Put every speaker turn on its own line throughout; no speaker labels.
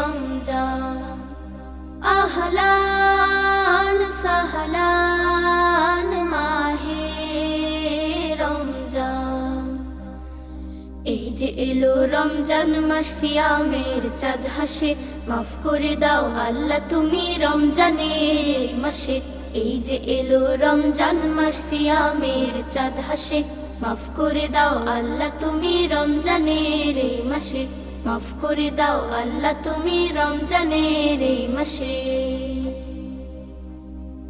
রমজান। আহলান সাহলান মাহে রমজান। এই যে এলো রমজান মাস, সিয়ামের চাঁদ হাসে, মাফ করে দাও আল্লাহ তুমি রমজানের মাসে। এই যে এলো রমজান মাস, সিয়ামের চাঁদ হাসে, মাফ করে দাও আল্লাহ তুমি রমজানের মাসে। মাফ করে দাও আল্লাহ তুমি রমজানের এই মাসে।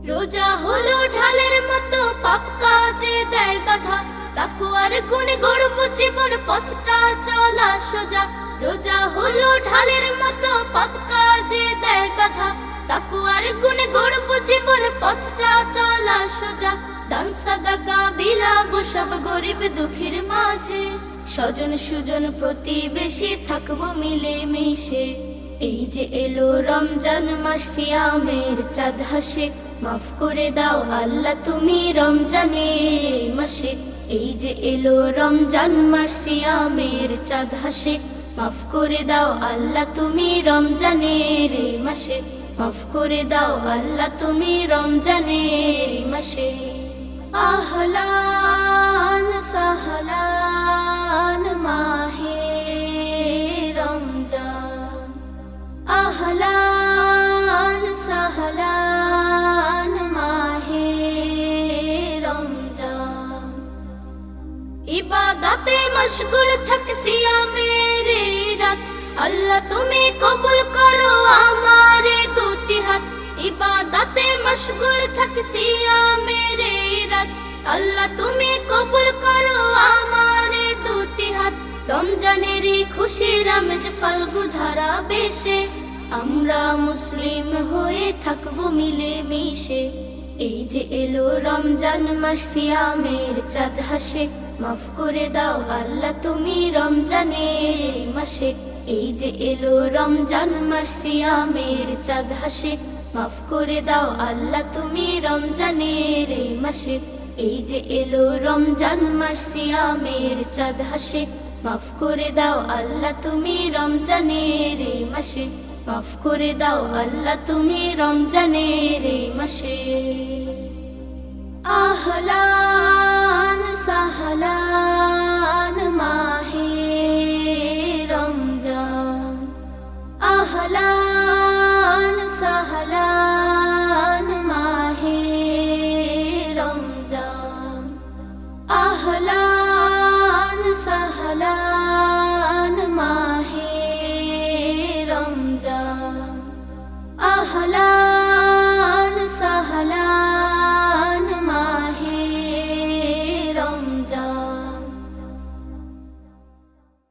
রোজা হলো ঢালের মতো পাপ কাজে দেয় বাধা। তাকুয়ার গুণে গর্ব জীবন পথটা চলা সোজা। রোজা হলো ঢালের মতো পাপ কাজে দেয় বাধা। তাকুয়ার গুণে গর্ব জীবন পথটা চলা সোজা। দান সাদাকা বিলাব সব গরিব দুঃখীর মাঝে। স্বজন সুজন প্রতিবেশী থাকব মিলে মিশে এই যে এলো রমজান মাস, সিয়ামের চাঁদ হাসে। মাফ করে দাও আল্লাহ তুমি রমজানের মাসে। এই যে এলো রমজান মাস, সিয়ামের চাঁদ হাসে। মাফ করে দাও আল্লাহ তুমি রমজানের মাসে। মাফ করে দাও আল্লাহ তুমি রমজানের মাসে। আহলান আহলান সাহলান মাহে রমজান। ইবাদতে মশগুল থাকছি আমের রাত। আল্লাহ তুমি কবুল করো আমার দুটি হাত। ইবাদতে মশগুল থাকছি আমের রাত। আল্লাহ তুমি কবুল করো আমার দুটি হাত। রমজানের খুশি রমজ ফাল্গু ধারা বেশে। আমরা মুসলিম হয়ে থাকব মিলে মিশে এই যে এলো রমজান মাস, সিয়ামের চাঁদ হাসে। মাফ করে দাও আল্লাহ, তুমি রমজানের মাসে। এই যে এলো রমজান মাস, সিয়ামের চাঁদ হাসে। মাফ করে দাও আল্লাহ, তুমি রমজানের এই মাসে। এই যে এলো রমজান মাস, সিয়ামের চাঁদ হাসে। মাফ করে দাও আল্লাহ, তুমি রমজানের এই মাসে। মাফ করে দাও আল্লাহ তুমি রমজানের এই মাসে। আহলান সাহলান মাহে রমজান। আহলান রমজান আহলা